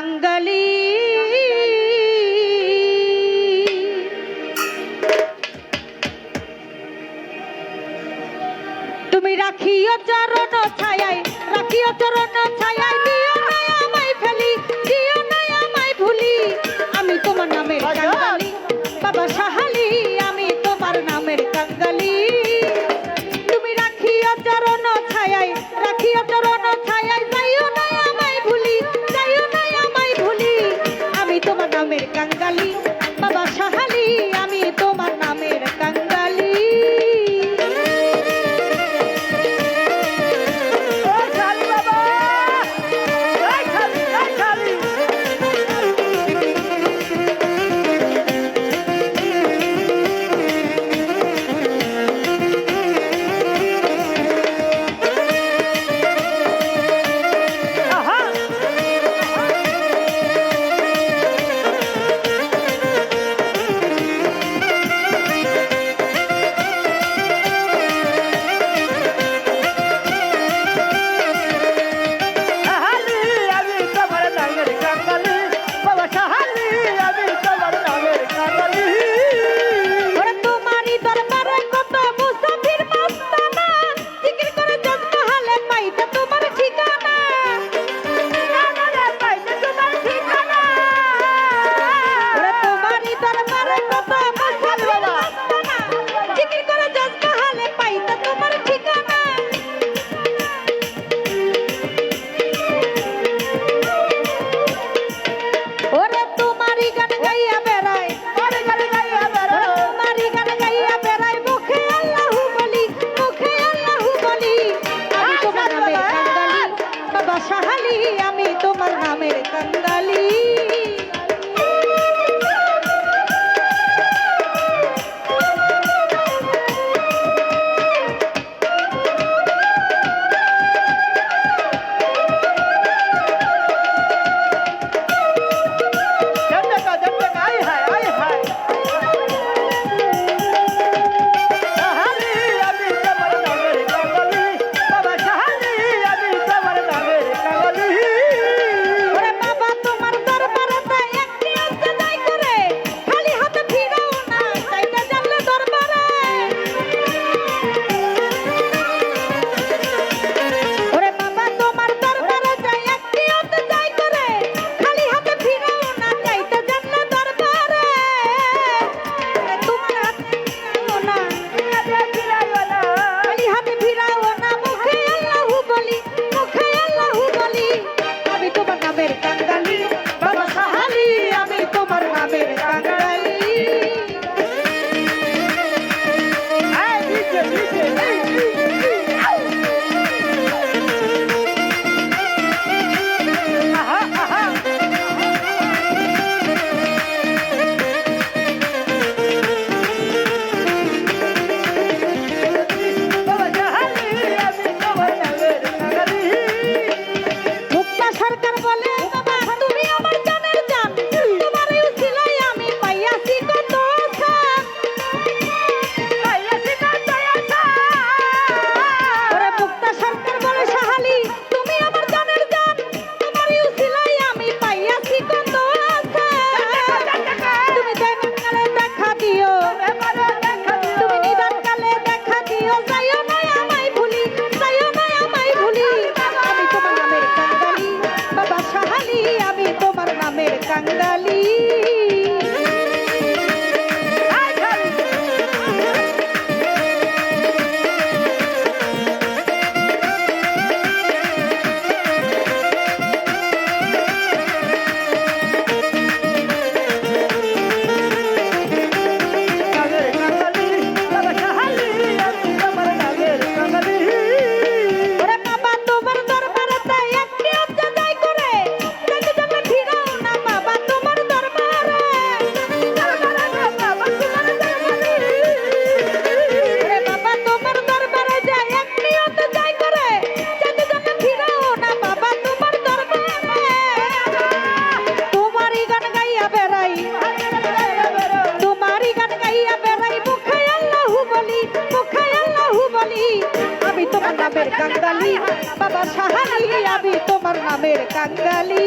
বাঙালি। তুমি রাখিও চরণ ছায় রাখিও চরণ ছায় দিও না আমি তোমার নামের কান্দা Bangladesh. আমি তোমার নামের কাঙ্গালি বাবা সাহানি আমি তোমার নামের কাঙ্গালি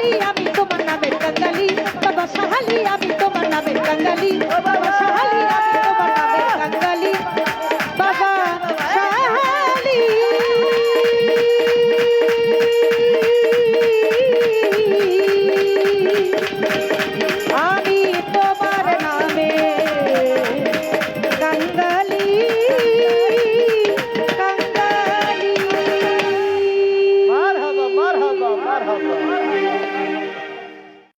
alegría, mi comandante.